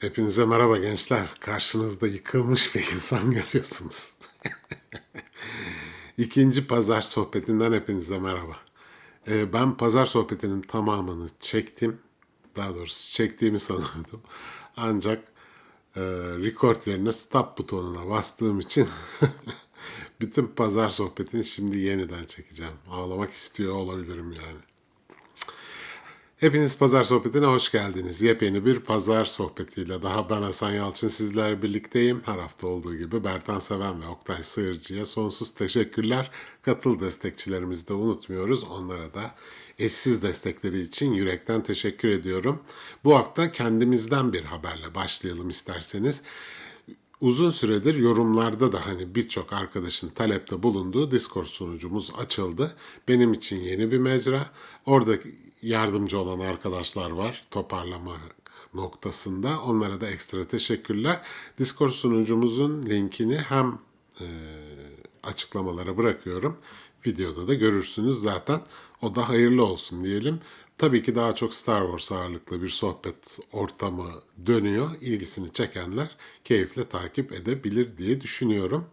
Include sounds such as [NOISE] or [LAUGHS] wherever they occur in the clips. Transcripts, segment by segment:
Hepinize merhaba gençler. Karşınızda yıkılmış bir insan [LAUGHS] görüyorsunuz. İkinci pazar sohbetinden hepinize merhaba. Ee, ben pazar sohbetinin tamamını çektim. Daha doğrusu çektiğimi sanıyordum. Ancak e, record yerine stop butonuna bastığım için [LAUGHS] bütün pazar sohbetini şimdi yeniden çekeceğim. Ağlamak istiyor olabilirim yani. Hepiniz Pazar Sohbeti'ne hoş geldiniz. Yepyeni bir Pazar Sohbeti'yle daha ben Hasan Yalçın sizler birlikteyim. Her hafta olduğu gibi Bertan Seven ve Oktay Sığırcı'ya sonsuz teşekkürler. Katıl destekçilerimizi de unutmuyoruz. Onlara da eşsiz destekleri için yürekten teşekkür ediyorum. Bu hafta kendimizden bir haberle başlayalım isterseniz uzun süredir yorumlarda da hani birçok arkadaşın talepte bulunduğu Discord sunucumuz açıldı. Benim için yeni bir mecra. Orada yardımcı olan arkadaşlar var toparlamak noktasında. Onlara da ekstra teşekkürler. Discord sunucumuzun linkini hem e, açıklamalara bırakıyorum. Videoda da görürsünüz zaten. O da hayırlı olsun diyelim. Tabii ki daha çok Star Wars ağırlıklı bir sohbet ortamı dönüyor. İlgisini çekenler keyifle takip edebilir diye düşünüyorum.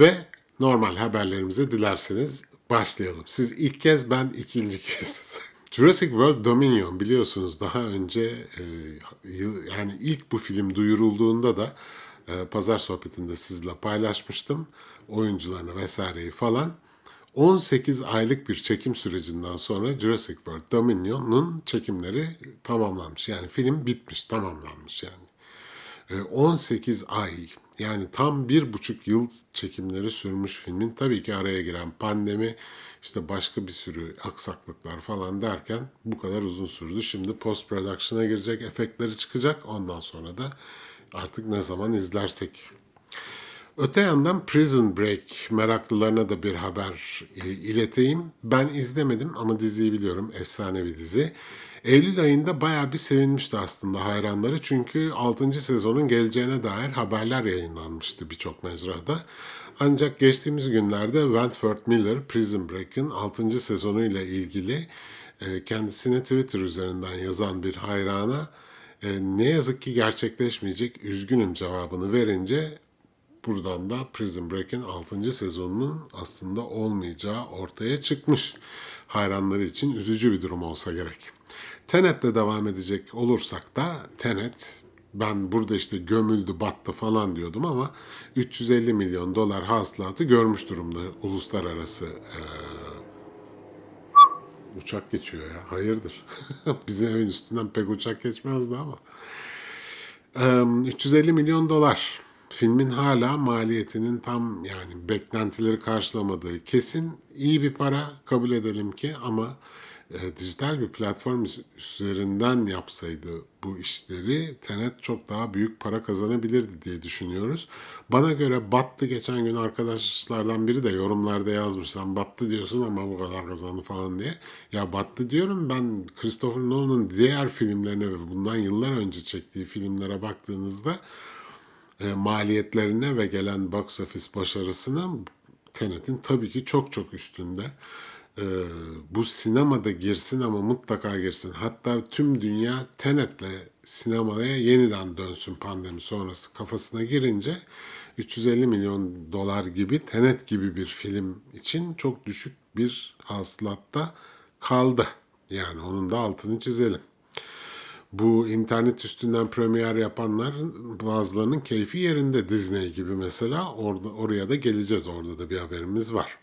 Ve normal haberlerimize dilerseniz başlayalım. Siz ilk kez ben ikinci kez. [LAUGHS] Jurassic World Dominion biliyorsunuz daha önce e, yani ilk bu film duyurulduğunda da e, pazar sohbetinde sizle paylaşmıştım oyuncularını vesaireyi falan. 18 aylık bir çekim sürecinden sonra Jurassic World Dominion'un çekimleri tamamlanmış. Yani film bitmiş, tamamlanmış yani. E, 18 ay yani tam bir buçuk yıl çekimleri sürmüş filmin tabii ki araya giren pandemi işte başka bir sürü aksaklıklar falan derken bu kadar uzun sürdü. Şimdi post production'a girecek efektleri çıkacak ondan sonra da artık ne zaman izlersek Öte yandan Prison Break meraklılarına da bir haber e, ileteyim. Ben izlemedim ama diziyi biliyorum. Efsane bir dizi. Eylül ayında bayağı bir sevinmişti aslında hayranları. Çünkü 6. sezonun geleceğine dair haberler yayınlanmıştı birçok mecrada. Ancak geçtiğimiz günlerde Wentworth Miller Prison Break'in 6. sezonuyla ilgili e, kendisine Twitter üzerinden yazan bir hayrana e, ne yazık ki gerçekleşmeyecek üzgünüm cevabını verince Buradan da Prison Break'in 6. sezonunun aslında olmayacağı ortaya çıkmış. Hayranları için üzücü bir durum olsa gerek. Tenet'le devam edecek olursak da Tenet ben burada işte gömüldü battı falan diyordum ama 350 milyon dolar hasılatı görmüş durumda uluslararası eee, uçak geçiyor ya hayırdır. [LAUGHS] Bizim evin üstünden pek uçak geçmezdi ama. Eee, 350 milyon dolar. Filmin hala maliyetinin tam yani beklentileri karşılamadığı kesin iyi bir para kabul edelim ki ama e, dijital bir platform üz- üzerinden yapsaydı bu işleri Tenet çok daha büyük para kazanabilirdi diye düşünüyoruz. Bana göre battı geçen gün arkadaşlardan biri de yorumlarda yazmış sen battı diyorsun ama bu kadar kazandı falan diye. Ya battı diyorum ben Christopher Nolan'ın diğer filmlerine ve bundan yıllar önce çektiği filmlere baktığınızda e, maliyetlerine ve gelen box office başarısına Tenet'in tabii ki çok çok üstünde. E, bu sinemada girsin ama mutlaka girsin. Hatta tüm dünya Tenet'le sinemaya yeniden dönsün pandemi sonrası kafasına girince 350 milyon dolar gibi Tenet gibi bir film için çok düşük bir hasılatta kaldı. Yani onun da altını çizelim. Bu internet üstünden premier yapanlar bazılarının keyfi yerinde Disney gibi mesela orada oraya da geleceğiz orada da bir haberimiz var.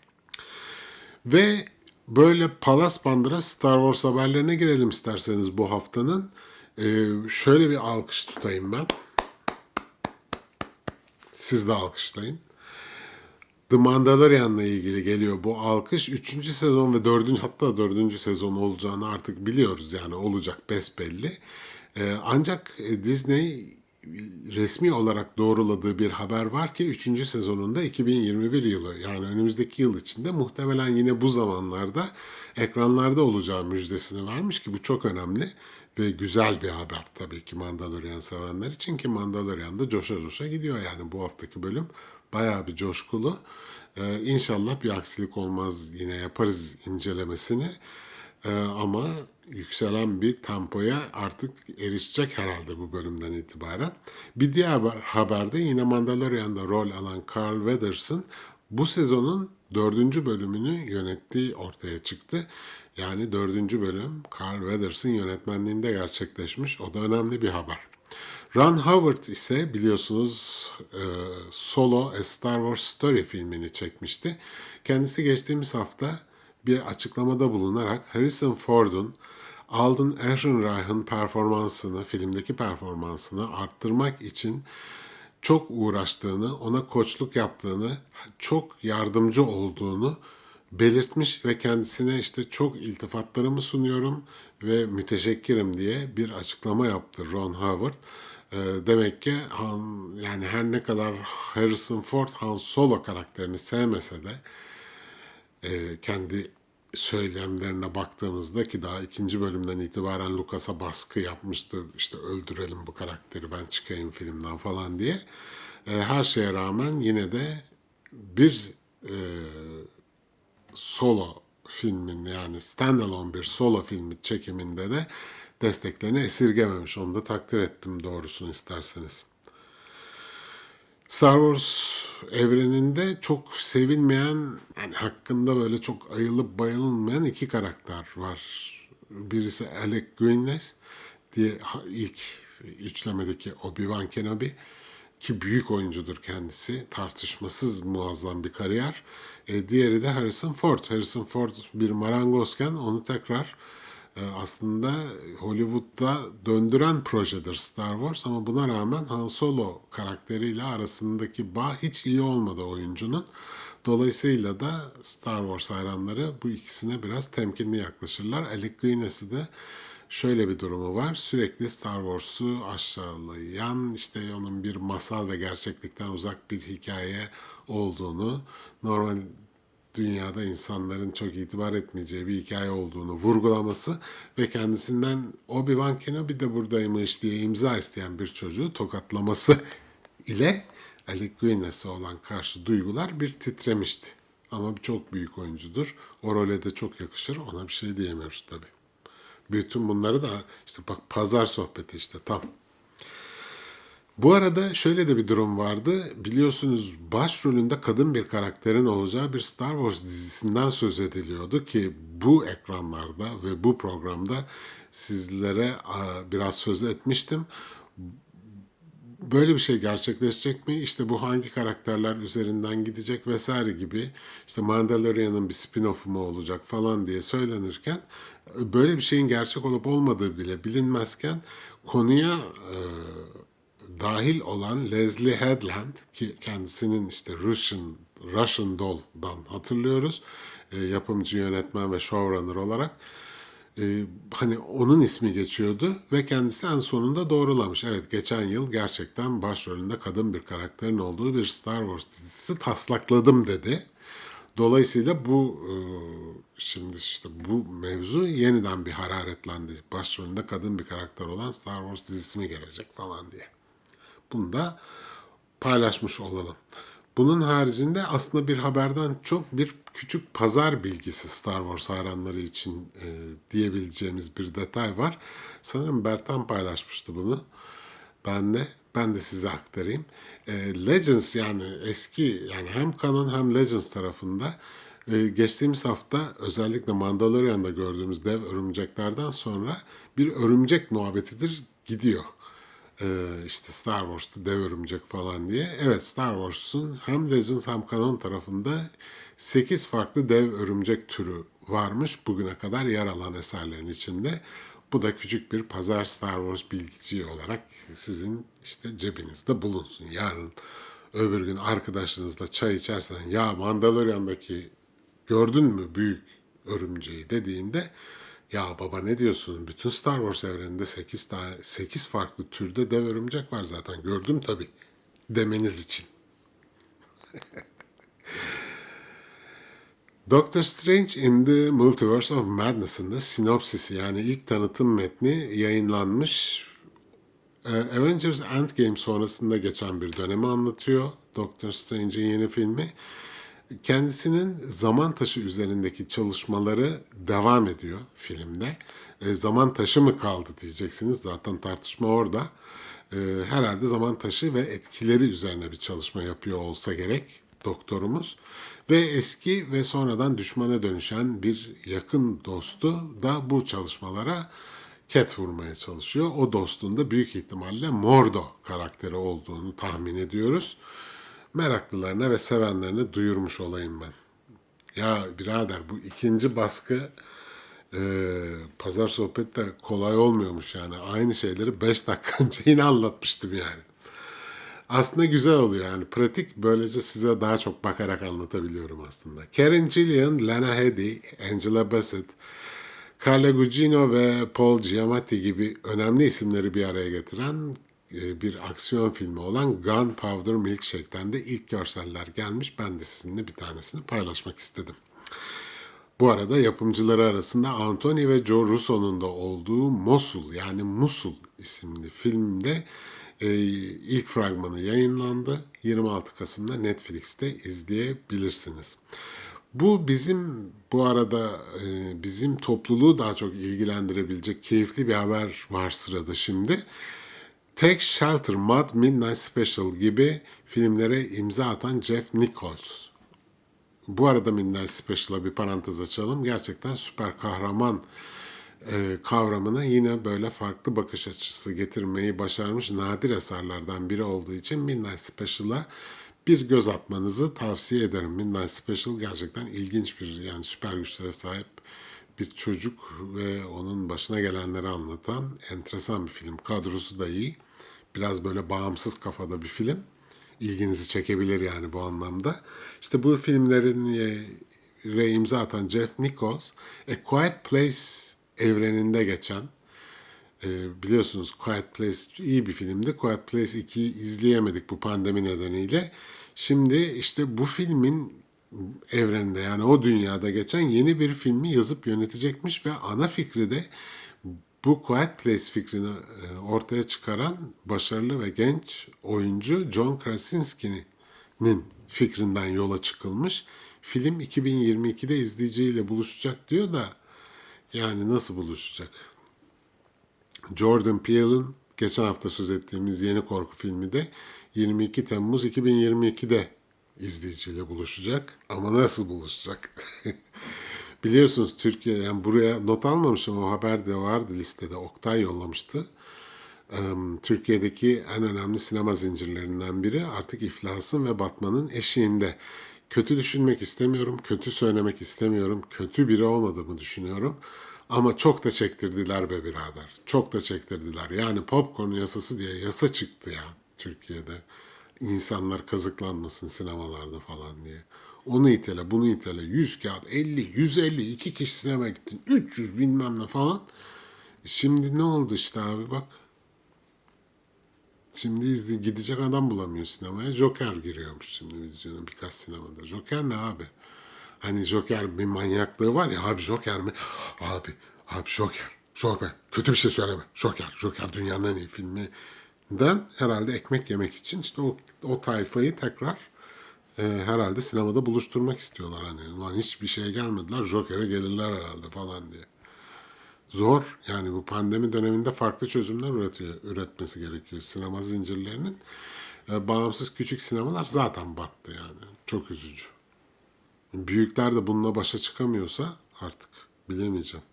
Ve böyle palas bandıra Star Wars haberlerine girelim isterseniz bu haftanın. Ee, şöyle bir alkış tutayım ben. Siz de alkışlayın. The Mandalorian'la ilgili geliyor bu alkış. Üçüncü sezon ve dördüncü hatta dördüncü sezon olacağını artık biliyoruz yani olacak besbelli. Ee, ancak e, Disney resmi olarak doğruladığı bir haber var ki 3. sezonunda 2021 yılı yani önümüzdeki yıl içinde muhtemelen yine bu zamanlarda ekranlarda olacağı müjdesini vermiş ki bu çok önemli ve güzel bir haber tabii ki Mandalorian sevenler için ki Mandalorian da coşa coşa gidiyor yani bu haftaki bölüm bayağı bir coşkulu. Ee, inşallah bir aksilik olmaz yine yaparız incelemesini. Ee, ama yükselen bir tempoya artık erişecek herhalde bu bölümden itibaren. Bir diğer haber- haberde yine Mandalorian'da rol alan Carl Weathers'ın bu sezonun dördüncü bölümünü yönettiği ortaya çıktı. Yani dördüncü bölüm Carl Weathers'ın yönetmenliğinde gerçekleşmiş. O da önemli bir haber. Ron Howard ise biliyorsunuz e, Solo A Star Wars Story filmini çekmişti. Kendisi geçtiğimiz hafta bir açıklamada bulunarak Harrison Ford'un Alden Ehrenreich'ın performansını, filmdeki performansını arttırmak için çok uğraştığını, ona koçluk yaptığını, çok yardımcı olduğunu belirtmiş ve kendisine işte çok iltifatlarımı sunuyorum ve müteşekkirim diye bir açıklama yaptı Ron Howard. Ee, demek ki yani her ne kadar Harrison Ford Han Solo karakterini sevmese de e, kendi söylemlerine baktığımızda ki daha ikinci bölümden itibaren Lucas'a baskı yapmıştı. İşte öldürelim bu karakteri ben çıkayım filmden falan diye. E, her şeye rağmen yine de bir e, solo filmin yani standalone bir solo filmi çekiminde de desteklerini esirgememiş. Onu da takdir ettim doğrusunu isterseniz. Star Wars evreninde çok sevilmeyen, yani hakkında böyle çok ayılıp bayılınmayan iki karakter var. Birisi Alec Guinness diye ilk üçlemedeki Obi-Wan Kenobi ki büyük oyuncudur kendisi. Tartışmasız muazzam bir kariyer. E, diğeri de Harrison Ford. Harrison Ford bir marangozken onu tekrar aslında Hollywood'da döndüren projedir Star Wars ama buna rağmen Han Solo karakteriyle arasındaki bağ hiç iyi olmadı oyuncunun. Dolayısıyla da Star Wars hayranları bu ikisine biraz temkinli yaklaşırlar. Alec Guinness'i de şöyle bir durumu var. Sürekli Star Wars'u aşağılayan, işte onun bir masal ve gerçeklikten uzak bir hikaye olduğunu, normal dünyada insanların çok itibar etmeyeceği bir hikaye olduğunu vurgulaması ve kendisinden Obi-Wan Kenobi de buradaymış diye imza isteyen bir çocuğu tokatlaması ile Alec Guinness'e olan karşı duygular bir titremişti. Ama çok büyük oyuncudur. O role de çok yakışır. Ona bir şey diyemiyoruz tabii. Bütün bunları da işte bak pazar sohbeti işte tam. Bu arada şöyle de bir durum vardı. Biliyorsunuz başrolünde kadın bir karakterin olacağı bir Star Wars dizisinden söz ediliyordu ki bu ekranlarda ve bu programda sizlere biraz söz etmiştim. Böyle bir şey gerçekleşecek mi? İşte bu hangi karakterler üzerinden gidecek vesaire gibi işte Mandalorian'ın bir spin-off'u mu olacak falan diye söylenirken böyle bir şeyin gerçek olup olmadığı bile bilinmezken konuya e, dahil olan Leslie Headland ki kendisinin işte Russian Russian Doll'dan hatırlıyoruz. E, yapımcı, yönetmen ve showrunner olarak e, hani onun ismi geçiyordu ve kendisi en sonunda doğrulamış. Evet geçen yıl gerçekten başrolünde kadın bir karakterin olduğu bir Star Wars dizisi taslakladım dedi. Dolayısıyla bu e, şimdi işte bu mevzu yeniden bir hararetlendi. Başrolünde kadın bir karakter olan Star Wars dizisi mi gelecek falan diye. Bunu da paylaşmış olalım. Bunun haricinde aslında bir haberden çok bir küçük pazar bilgisi Star Wars hayranları için e, diyebileceğimiz bir detay var. Sanırım Bertan paylaşmıştı bunu. Ben de ben de size aktarayım. E, Legends yani eski yani hem Canon hem Legends tarafında e, geçtiğimiz hafta özellikle Mandalorian'da gördüğümüz dev örümceklerden sonra bir örümcek muhabbetidir gidiyor. Ee, işte Star Wars'ta dev örümcek falan diye. Evet Star Wars'un hem Legends hem Canon tarafında 8 farklı dev örümcek türü varmış bugüne kadar yer alan eserlerin içinde. Bu da küçük bir pazar Star Wars bilgiciği olarak sizin işte cebinizde bulunsun. Yarın öbür gün arkadaşınızla çay içersen ya Mandalorian'daki gördün mü büyük örümceği dediğinde ya baba ne diyorsun? Bütün Star Wars evreninde 8 tane 8 farklı türde dev örümcek var zaten. Gördüm tabii demeniz için. [LAUGHS] Doctor Strange in the Multiverse of Madness'ın da sinopsisi yani ilk tanıtım metni yayınlanmış. Ee, Avengers Endgame sonrasında geçen bir dönemi anlatıyor. Doctor Strange'in yeni filmi. Kendisinin zaman taşı üzerindeki çalışmaları devam ediyor filmde. E, zaman taşı mı kaldı diyeceksiniz. Zaten tartışma orada. E, herhalde zaman taşı ve etkileri üzerine bir çalışma yapıyor olsa gerek doktorumuz. Ve eski ve sonradan düşmana dönüşen bir yakın dostu da bu çalışmalara ket vurmaya çalışıyor. O dostun da büyük ihtimalle Mordo karakteri olduğunu tahmin ediyoruz. Meraklılarına ve sevenlerine duyurmuş olayım ben. Ya birader bu ikinci baskı e, pazar sohbeti de kolay olmuyormuş yani. Aynı şeyleri 5 dakika [LAUGHS] önce yine anlatmıştım yani. Aslında güzel oluyor yani pratik böylece size daha çok bakarak anlatabiliyorum aslında. Karen Gillian, Lena Headey, Angela Bassett, Carla Gugino ve Paul Giamatti gibi önemli isimleri bir araya getiren bir aksiyon filmi olan Gunpowder Milkshake'ten de ilk görseller gelmiş. Ben de sizinle bir tanesini paylaşmak istedim. Bu arada yapımcıları arasında Anthony ve Joe Russo'nun da olduğu Mosul yani Musul isimli filmde e, ilk fragmanı yayınlandı. 26 Kasım'da Netflix'te izleyebilirsiniz. Bu bizim bu arada e, bizim topluluğu daha çok ilgilendirebilecek keyifli bir haber var sırada şimdi. Take Shelter, Mud Midnight Special gibi filmlere imza atan Jeff Nichols. Bu arada Midnight Special'a bir parantez açalım. Gerçekten süper kahraman e, kavramına yine böyle farklı bakış açısı getirmeyi başarmış nadir eserlerden biri olduğu için Midnight Special'a bir göz atmanızı tavsiye ederim. Midnight Special gerçekten ilginç bir yani süper güçlere sahip bir çocuk ve onun başına gelenleri anlatan enteresan bir film. Kadrosu da iyi. Biraz böyle bağımsız kafada bir film. İlginizi çekebilir yani bu anlamda. İşte bu filmlerin re imza atan Jeff Nichols, A Quiet Place evreninde geçen e, biliyorsunuz Quiet Place iyi bir filmdi. Quiet Place 2'yi izleyemedik bu pandemi nedeniyle. Şimdi işte bu filmin evrende yani o dünyada geçen yeni bir filmi yazıp yönetecekmiş ve ana fikri de bu Quiet Place fikrini e, ortaya çıkaran başarılı ve genç oyuncu John Krasinski'nin fikrinden yola çıkılmış. Film 2022'de izleyiciyle buluşacak diyor da yani nasıl buluşacak? Jordan Peele'ın geçen hafta söz ettiğimiz yeni korku filmi de 22 Temmuz 2022'de izleyiciyle buluşacak. Ama nasıl buluşacak? [LAUGHS] Biliyorsunuz Türkiye, yani buraya not almamışım o haber de vardı listede. Oktay yollamıştı. Türkiye'deki en önemli sinema zincirlerinden biri artık iflasın ve batmanın eşiğinde. Kötü düşünmek istemiyorum, kötü söylemek istemiyorum, kötü biri olmadığımı düşünüyorum. Ama çok da çektirdiler be birader. Çok da çektirdiler. Yani popcorn yasası diye yasa çıktı ya Türkiye'de. İnsanlar kazıklanmasın sinemalarda falan diye. Onu itele, bunu itele. 100 kağıt, 50, 150, iki kişi sinemaya gittin. 300 bilmem ne falan. Şimdi ne oldu işte abi bak. Şimdi izli, gidecek adam bulamıyor sinemaya. Joker giriyormuş şimdi vizyona birkaç sinemada. Joker ne abi? Hani Joker bir manyaklığı var ya abi Joker mi? Abi, abi Joker. Joker. Kötü bir şey söyleme. Joker. Joker dünyanın en iyi filmi. Den herhalde ekmek yemek için işte o, o tayfayı tekrar e, herhalde sinemada buluşturmak istiyorlar. Hani ulan hiçbir şeye gelmediler Joker'e gelirler herhalde falan diye. Zor. Yani bu pandemi döneminde farklı çözümler üretiyor, üretmesi gerekiyor sinema zincirlerinin. E, bağımsız küçük sinemalar zaten battı yani. Çok üzücü. Büyükler de bununla başa çıkamıyorsa artık bilemeyeceğim.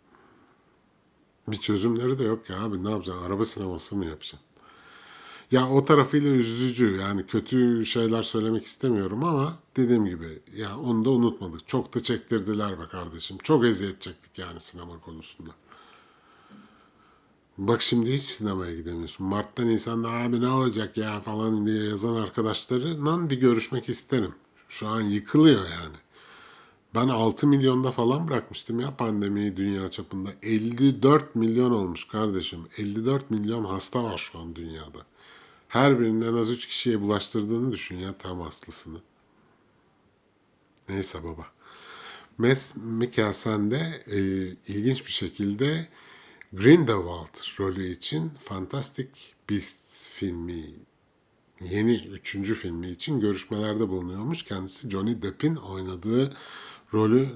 Bir çözümleri de yok ya abi ne yapacaksın? Araba sineması mı yapacaksın? Ya o tarafıyla üzücü yani kötü şeyler söylemek istemiyorum ama dediğim gibi ya onu da unutmadık. Çok da çektirdiler be kardeşim. Çok eziyet çektik yani sinema konusunda. Bak şimdi hiç sinemaya gidemiyorsun. Mart'ta Nisan'da abi ne olacak ya falan diye yazan arkadaşlarından bir görüşmek isterim. Şu an yıkılıyor yani. Ben 6 milyonda falan bırakmıştım ya pandemiyi dünya çapında. 54 milyon olmuş kardeşim. 54 milyon hasta var şu an dünyada. Her birinin en az 3 kişiye bulaştırdığını düşün ya tam aslısını. Neyse baba. Mes Mikkelsen de e, ilginç bir şekilde Grindelwald rolü için Fantastic Beasts filmi yeni üçüncü filmi için görüşmelerde bulunuyormuş. Kendisi Johnny Depp'in oynadığı rolü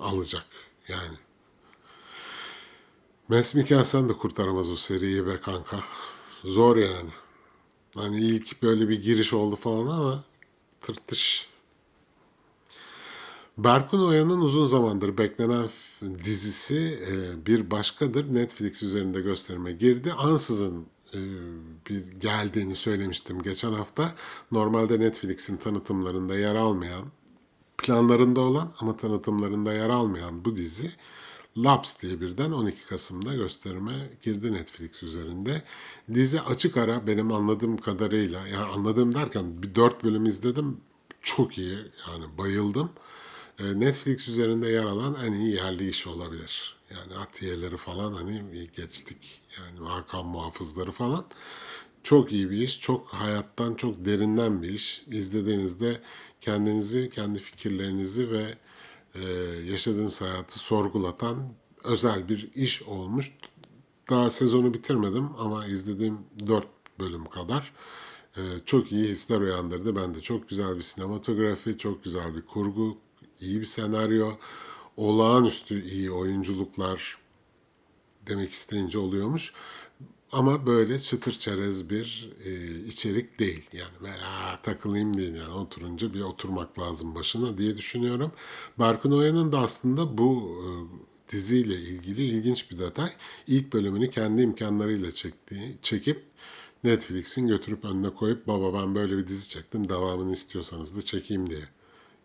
alacak yani. Mads Mikkelsen de kurtaramaz o seriyi be kanka. Zor yani. Hani ilk böyle bir giriş oldu falan ama tırtış. Berkun Oya'nın uzun zamandır beklenen dizisi e, Bir Başkadır Netflix üzerinde gösterime girdi. Ansızın e, bir geldiğini söylemiştim geçen hafta. Normalde Netflix'in tanıtımlarında yer almayan, planlarında olan ama tanıtımlarında yer almayan bu dizi Labs diye birden 12 Kasım'da gösterime girdi Netflix üzerinde. Dizi açık ara benim anladığım kadarıyla, yani anladığım derken bir 4 bölüm izledim. Çok iyi yani bayıldım. E, Netflix üzerinde yer alan en iyi yerli iş olabilir. Yani Atiye'leri falan hani geçtik. Yani Hakan Muhafızları falan. Çok iyi bir iş. Çok hayattan, çok derinden bir iş. İzlediğinizde kendinizi, kendi fikirlerinizi ve yaşadığınız hayatı sorgulatan özel bir iş olmuş. Daha sezonu bitirmedim ama izlediğim 4 bölüm kadar e, çok iyi hisler uyandırdı. Ben de çok güzel bir sinematografi, çok güzel bir kurgu, iyi bir senaryo, olağanüstü iyi oyunculuklar demek isteyince oluyormuş. Ama böyle çıtır çerez bir e, içerik değil. Yani ben "Aa, takılayım değil yani oturunca bir oturmak lazım başına diye düşünüyorum. Barkın Oya'nın da aslında bu e, diziyle ilgili ilginç bir detay. İlk bölümünü kendi imkanlarıyla çektiği, çekip Netflix'in götürüp önüne koyup baba ben böyle bir dizi çektim devamını istiyorsanız da çekeyim diye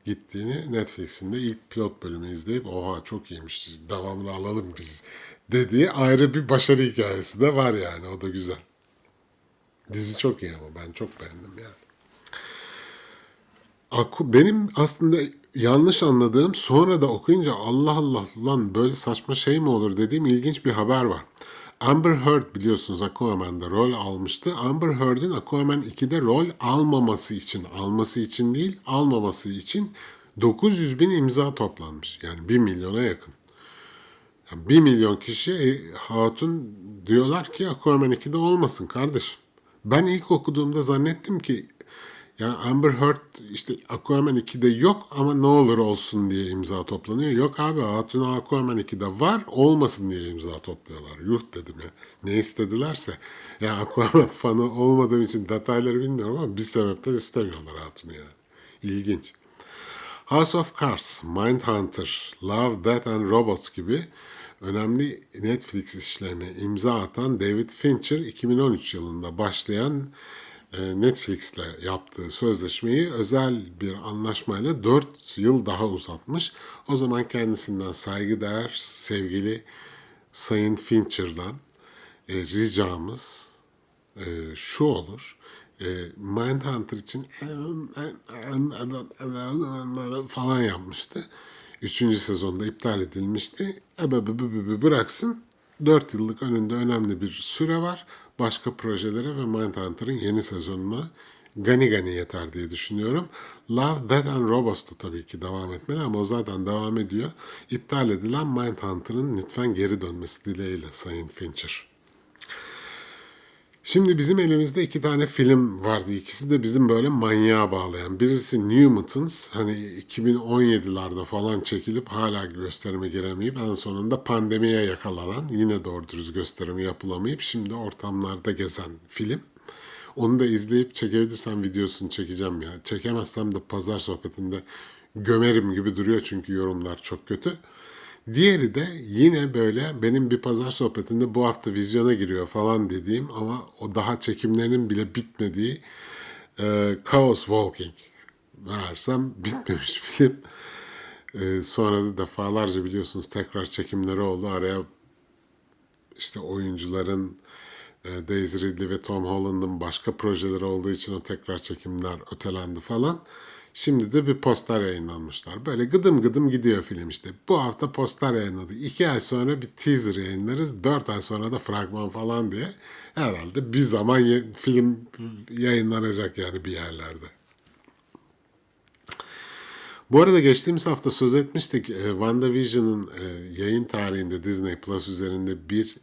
gittiğini Netflix'in de ilk pilot bölümü izleyip oha çok iyiymiş devamını alalım biz dediği ayrı bir başarı hikayesi de var yani o da güzel. Dizi çok iyi ama ben çok beğendim yani. Aku, benim aslında yanlış anladığım sonra da okuyunca Allah Allah lan böyle saçma şey mi olur dediğim ilginç bir haber var. Amber Heard biliyorsunuz Aquaman'da rol almıştı. Amber Heard'in Aquaman 2'de rol almaması için, alması için değil, almaması için 900 bin imza toplanmış. Yani 1 milyona yakın. Yani 1 milyon kişi e, hatun diyorlar ki Aquaman 2'de olmasın kardeşim. Ben ilk okuduğumda zannettim ki yani Amber Heard işte Aquaman 2'de yok ama ne olur olsun diye imza toplanıyor. Yok abi Hatun Aquaman 2'de var olmasın diye imza topluyorlar. Yuh dedim ya. Ne istedilerse. Ya Aquaman [LAUGHS] fanı olmadığım için detayları bilmiyorum ama bir sebepten istemiyorlar Hatun'u yani. İlginç. House of Cards, Mindhunter, Love, Death and Robots gibi önemli Netflix işlerine imza atan David Fincher 2013 yılında başlayan e, Netflix'le yaptığı sözleşmeyi özel bir anlaşmayla 4 yıl daha uzatmış. O zaman kendisinden saygıdeğer sevgili Sayın Fincher'dan e, ricamız e, şu olur. E, Mindhunter için falan yapmıştı. Üçüncü sezonda iptal edilmişti. Ebe bıraksın. Dört yıllık önünde önemli bir süre var. Başka projelere ve Mindhunter'ın yeni sezonuna gani gani yeter diye düşünüyorum. Love, Death and Robots da tabii ki devam etmeli ama o zaten devam ediyor. İptal edilen Mindhunter'ın lütfen geri dönmesi dileğiyle Sayın Fincher. Şimdi bizim elimizde iki tane film vardı. İkisi de bizim böyle manyağa bağlayan. Birisi New Mutants. Hani 2017'lerde falan çekilip hala gösterime giremeyip en sonunda pandemiye yakalanan yine doğru dürüst gösterimi yapılamayıp şimdi ortamlarda gezen film. Onu da izleyip çekebilirsem videosunu çekeceğim ya. Çekemezsem de pazar sohbetinde gömerim gibi duruyor çünkü yorumlar çok kötü. Diğeri de yine böyle benim bir pazar sohbetinde bu hafta vizyona giriyor falan dediğim ama o daha çekimlerinin bile bitmediği e, Chaos Walking. Meğersem bitmemiş [LAUGHS] film. E, sonra da defalarca biliyorsunuz tekrar çekimleri oldu. Araya işte oyuncuların e, Daisy Ridley ve Tom Holland'ın başka projeleri olduğu için o tekrar çekimler ötelendi falan. Şimdi de bir poster yayınlanmışlar. Böyle gıdım gıdım gidiyor film işte. Bu hafta poster yayınladık. İki ay sonra bir teaser yayınlarız. Dört ay sonra da fragman falan diye. Herhalde bir zaman film yayınlanacak yani bir yerlerde. Bu arada geçtiğimiz hafta söz etmiştik. e, WandaVision'ın e, yayın tarihinde Disney Plus üzerinde bir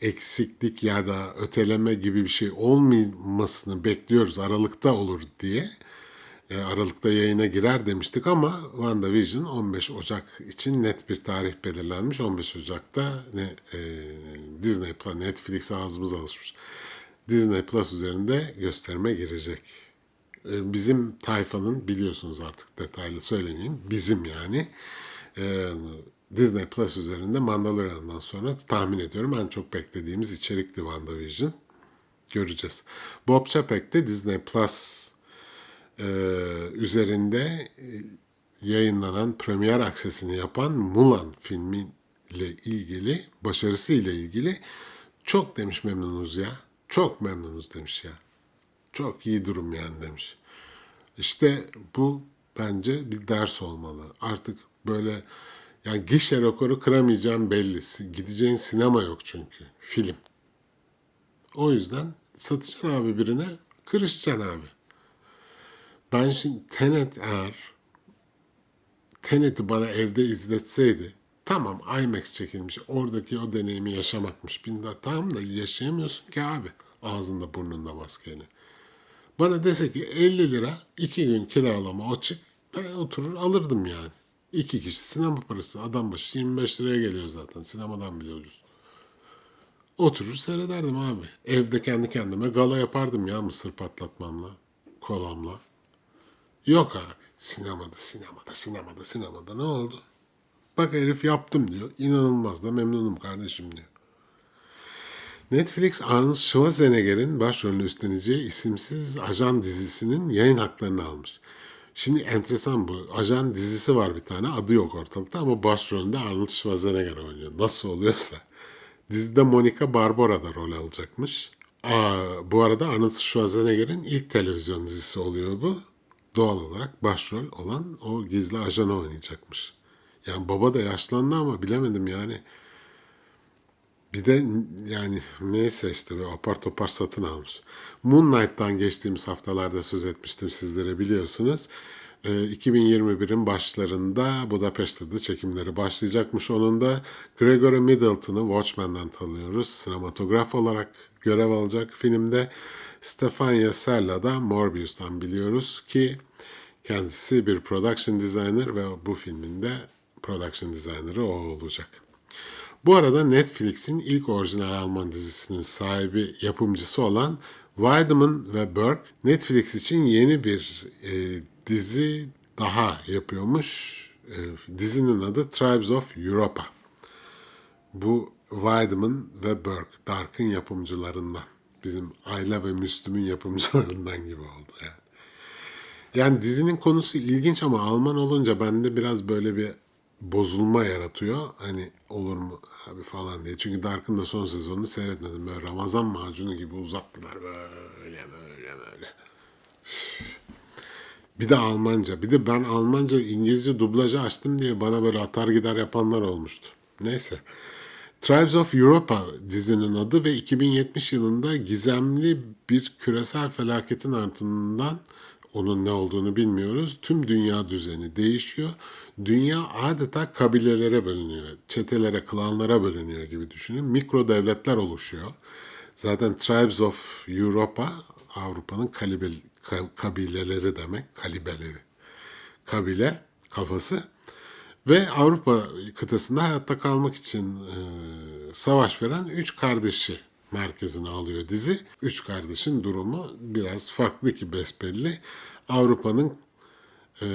eksiklik ya da öteleme gibi bir şey olmamasını bekliyoruz. Aralıkta olur diye. E, Aralıkta yayına girer demiştik ama WandaVision 15 Ocak için net bir tarih belirlenmiş. 15 Ocak'ta ne e, Disney Plus, Netflix ağzımız alışmış. Disney Plus üzerinde gösterime girecek. E, bizim tayfanın biliyorsunuz artık detaylı söylemeyeyim. Bizim yani Disney Plus üzerinde Mandalorian'dan sonra tahmin ediyorum en çok beklediğimiz içerikti WandaVision. Göreceğiz. Bob Chapek de Disney Plus e, üzerinde e, yayınlanan premier aksesini yapan Mulan filmi ile ilgili, başarısı ile ilgili çok demiş memnunuz ya. Çok memnunuz demiş ya. Çok iyi durum yani demiş. İşte bu bence bir ders olmalı. Artık böyle yani gişe rekoru kıramayacağım belli. Gideceğin sinema yok çünkü. Film. O yüzden satacaksın abi birine, kırışacaksın abi. Ben şimdi Tenet eğer Tenet'i bana evde izletseydi tamam IMAX çekilmiş oradaki o deneyimi yaşamakmış. Bin daha tamam da yaşayamıyorsun ki abi ağzında burnunda maskeyle. Bana dese ki 50 lira iki gün kiralama açık ben oturur alırdım yani. İki kişi sinema parası adam başı 25 liraya geliyor zaten sinemadan bile ucuz. Oturur seyrederdim abi. Evde kendi kendime gala yapardım ya mısır patlatmamla, kolamla. Yok abi. Sinemada, sinemada, sinemada, sinemada ne oldu? Bak herif yaptım diyor. İnanılmaz da memnunum kardeşim diyor. Netflix Arnold Schwarzenegger'in başrolünü üstleneceği isimsiz ajan dizisinin yayın haklarını almış. Şimdi enteresan bu. Ajan dizisi var bir tane. Adı yok ortalıkta ama başrolünde Arnold Schwarzenegger oynuyor. Nasıl oluyorsa. Dizide Monica Barbara da rol alacakmış. Aa, bu arada Arnold Schwarzenegger'in ilk televizyon dizisi oluyor bu. Doğal olarak başrol olan o gizli ajanı oynayacakmış. Yani baba da yaşlandı ama bilemedim yani. Bir de yani neyse işte böyle apar topar satın almış. Moon Knight'tan geçtiğimiz haftalarda söz etmiştim sizlere biliyorsunuz. Ee, 2021'in başlarında Budapeşte de çekimleri başlayacakmış. Onun da Gregory Middleton'ı Watchmen'den tanıyoruz. Sinematograf olarak görev alacak filmde. Stefania Sella da Morbius'tan biliyoruz ki kendisi bir production designer ve bu filmin de production designer'ı o olacak. Bu arada Netflix'in ilk orijinal Alman dizisinin sahibi, yapımcısı olan Weidemann ve Berg Netflix için yeni bir e, dizi daha yapıyormuş. E, dizinin adı Tribes of Europa. Bu Weidemann ve Berg, Dark'ın yapımcılarından. Bizim Ayla ve Müslüm'ün yapımcılarından gibi oldu yani. Yani dizinin konusu ilginç ama Alman olunca bende biraz böyle bir bozulma yaratıyor. Hani olur mu abi falan diye. Çünkü Dark'ın da son sezonunu seyretmedim. Böyle Ramazan macunu gibi uzattılar böyle böyle böyle. Bir de Almanca. Bir de ben Almanca İngilizce dublajı açtım diye bana böyle atar gider yapanlar olmuştu. Neyse. Tribes of Europa dizinin adı ve 2070 yılında gizemli bir küresel felaketin ardından onun ne olduğunu bilmiyoruz. Tüm dünya düzeni değişiyor. Dünya adeta kabilelere bölünüyor. Çetelere, klanlara bölünüyor gibi düşünün. Mikro devletler oluşuyor. Zaten Tribes of Europa Avrupa'nın kalibe, ka- kabileleri demek. Kalibeleri. Kabile kafası. Ve Avrupa kıtasında hayatta kalmak için e, savaş veren üç kardeşi merkezine alıyor dizi. Üç kardeşin durumu biraz farklı ki besbelli. Avrupa'nın e,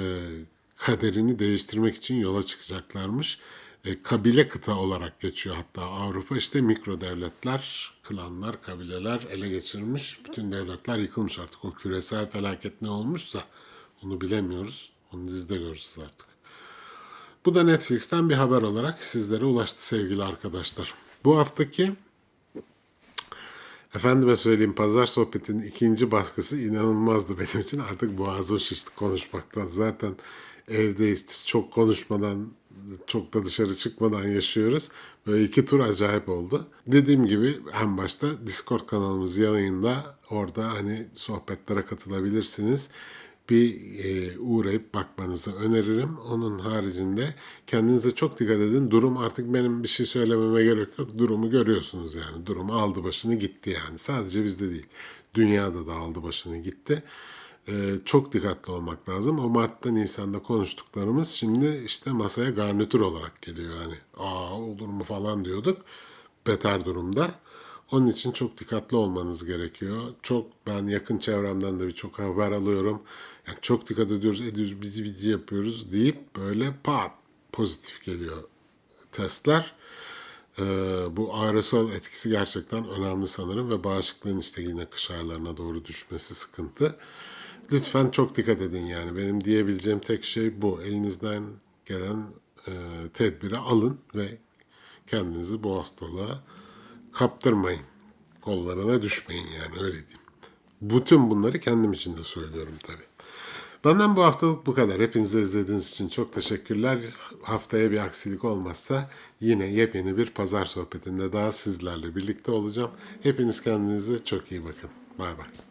kaderini değiştirmek için yola çıkacaklarmış. E, kabile kıta olarak geçiyor hatta Avrupa. işte mikro devletler, klanlar, kabileler ele geçirmiş. Bütün devletler yıkılmış artık. O küresel felaket ne olmuşsa onu bilemiyoruz. Onu dizide göreceğiz artık. Bu da Netflix'ten bir haber olarak sizlere ulaştı sevgili arkadaşlar. Bu haftaki Efendime söyleyeyim pazar sohbetinin ikinci baskısı inanılmazdı benim için. Artık boğazım şişti konuşmaktan. Zaten evdeyiz çok konuşmadan çok da dışarı çıkmadan yaşıyoruz. Böyle iki tur acayip oldu. Dediğim gibi en başta Discord kanalımız yayında. Orada hani sohbetlere katılabilirsiniz. Bir e, uğrayıp bakmanızı öneririm. Onun haricinde kendinize çok dikkat edin. Durum artık benim bir şey söylememe gerek yok. Durumu görüyorsunuz yani. Durum aldı başını gitti yani. Sadece bizde değil. Dünyada da aldı başını gitti. E, çok dikkatli olmak lazım. O Mart'ta Nisan'da konuştuklarımız şimdi işte masaya garnitür olarak geliyor. Yani aa olur mu falan diyorduk. Beter durumda. Onun için çok dikkatli olmanız gerekiyor. Çok ben yakın çevremden de birçok haber alıyorum. Yani çok dikkat ediyoruz, ediyoruz, bizi bizi yapıyoruz deyip böyle pat pozitif geliyor testler. Ee, bu aerosol etkisi gerçekten önemli sanırım ve bağışıklığın işte yine kış aylarına doğru düşmesi sıkıntı. Lütfen çok dikkat edin yani. Benim diyebileceğim tek şey bu. Elinizden gelen e, tedbiri alın ve kendinizi bu hastalığa kaptırmayın. Kollarına düşmeyin yani öyle diyeyim. Bütün bunları kendim için de söylüyorum tabii. Benden bu haftalık bu kadar. Hepinize izlediğiniz için çok teşekkürler. Haftaya bir aksilik olmazsa yine yepyeni bir pazar sohbetinde daha sizlerle birlikte olacağım. Hepiniz kendinize çok iyi bakın. Bay bay.